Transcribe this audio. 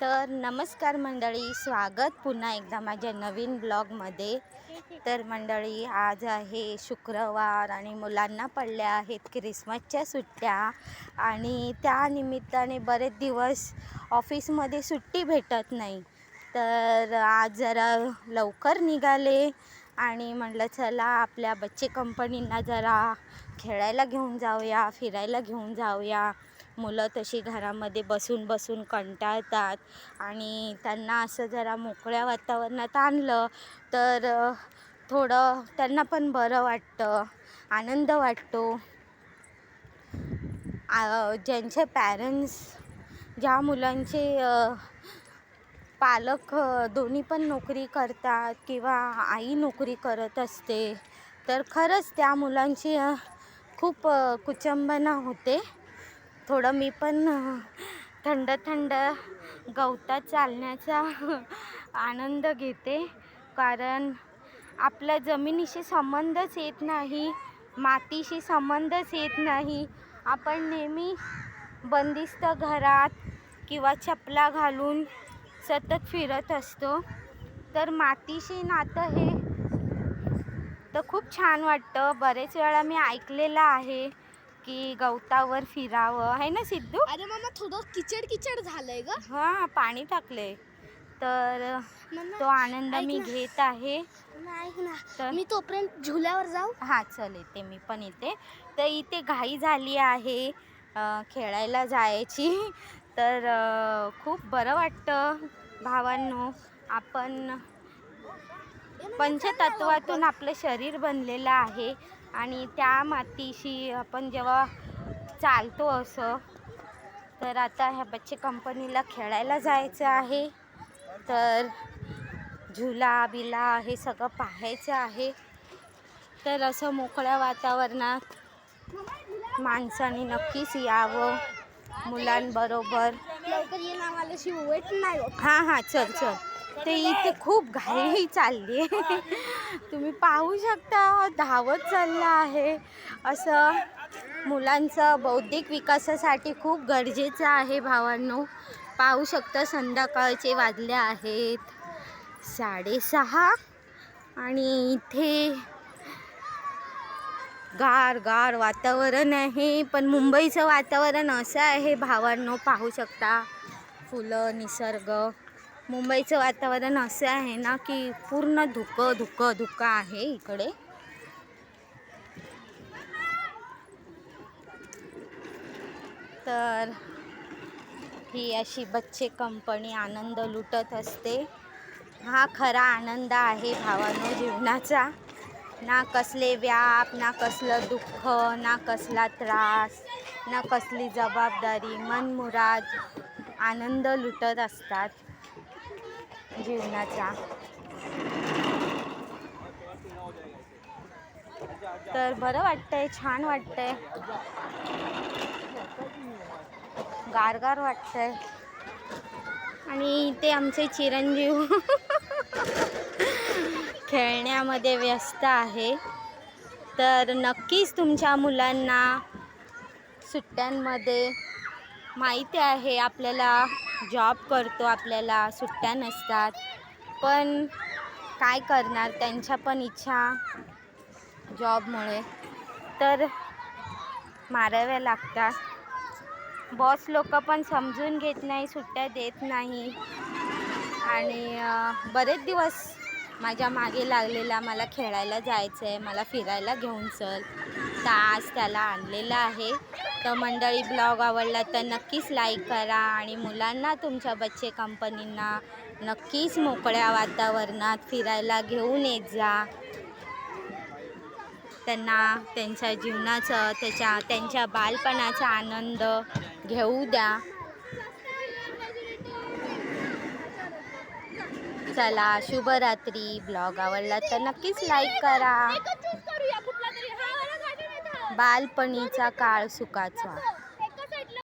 तर नमस्कार मंडळी स्वागत पुन्हा एकदा माझ्या नवीन ब्लॉगमध्ये. तर मंडळी आज आहे शुक्रवार आणि मुलांना पडल्या आहेत क्रिसमसच्या सुट्ट्या आणि त्या निमित्ताने बरेच दिवस ऑफिसमध्ये सुट्टी भेटत नाही. तर आज जरा लवकर निघाले आणि म्हटलं चला आपल्या बच्चे कंपनींना जरा खेळायला घेऊन जाऊया फिरायला घेऊन जाऊया. मुलं तशी घरामध्ये बसून बसून कंटाळतात आणि त्यांना असं जरा मोकळ्या वातावरणात आणलं तर थोडं त्यांना पण बरं वाटतं आनंद वाटतो. आ, ज्यांचे पॅरेंट्स ज्या मुलांचे पालक दोन्ही पण नोकरी करतात किंवा आई नोकरी करत असते तर खरंच त्या मुलांची खूप कुचंबना होते. थोडं मी पण थंड थंड गवतात चालण्याचा आनंद घेते. कारण आपल्या जमिनीशी संबंधच येत नाही मातीशी संबंधच येत नाही. आपण नेहमी बंदिस्त घरात किंवा चपला घालून सतत फिरत असतो. तर मातीशी नातं हे तर खूप छान वाटतं. बरेच वेळा मी ऐकलेलं आहे की गवतावर फिरावं. आहे ना सिद्धू? अरे मामा थोडं किचड किचड झालंय ग. हां पाणी टाकले तर मम्मा, तो आनंद ऐक मी ना. घेत आहे. मम्मा, ऐक ना. तर? मी तोपर्यंत झुल्यावर जाऊ. हां चल येते मी पण येते. तर इथे घाई झाली आहे अ, खेळायला जायची. तर अ, खूप बरं वाटतं भावांनो. आपण पंचतत्वातून आपलं शरीर बनलेलं आहे. आणि त्या मातीशी आपण जेव्हा चालतो असं तर आता ह्या बच्चे कंपनीला खेळायला जायचं आहे. तर झुला बिला हे सगळं पाहायचं आहे. तर असं मोकळ्या वातावरणात माणसाने नक्कीच यावं मुलांबरोबर. हां हां चल चल. ते इथे खूप घाई चालली आहे. तुम्ही पाहू शकता हो, धावत चाललं आहे. असं मुलांचं बौद्धिक विकासासाठी खूप गरजेचं आहे भावांनो. पाहू शकता संध्याकाळचे वाजले आहेत. साडेसहा आणि इथे गार गार वातावरण आहे पण मुंबईचं वातावरण असं आहे भावांनो. पाहू शकता फुलं निसर्ग. मुंबईचं वातावरण असं आहे ना की पूर्ण धुकं धुकं धुकं आहे इकडे. तर ही अशी बच्चे कंपनी आनंद लुटत असते. हा खरा आनंद आहे भावानो जीवनाचा. ना कसले व्याप ना कसलं दुःख ना कसला त्रास ना कसली जबाबदारी मनमुराद आनंद लुटत असतात. जीवनाचा. तर बरं वाटतंय छान वाटतंय. गारगार वाटतंय. आणि इथे आमचे चिरंजीव खेळण्यामध्ये व्यस्त आहे. तर नक्कीच तुमच्या मुलांना सुट्ट्यांमध्ये माहिती आहे आपल्याला जॉब करतो आपल्याला सुट्ट्या नसतात. पण काय करणार? त्यांच्या पण इच्छा जॉबमुळे तर माराव्या लागतात. बॉस लोक पण समजून घेत नाही सुट्ट्या देत नाही. आणि बरेच दिवस माझ्या मागे लागलेला मला खेळायला जायचं आहे मला फिरायला घेऊन चल. तर आज त्याला आणलेलं आहे. तर मंडळी ब्लॉग आवडला तर नक्कीच लाईक करा आणि मुलांना तुमच्या बच्चे कंपनींना नक्कीच मोकळ्या वातावरणात फिरायला घेऊन येत जा. त्यांना त्यांच्या जीवनाचं त्याच्या त्यांच्या बालपणाचा आनंद घेऊ द्या. चला शुभरात्री. ब्लॉग आवडला तर नक्कीच लाईक करा. बालपणीचा काळ सुखाचा.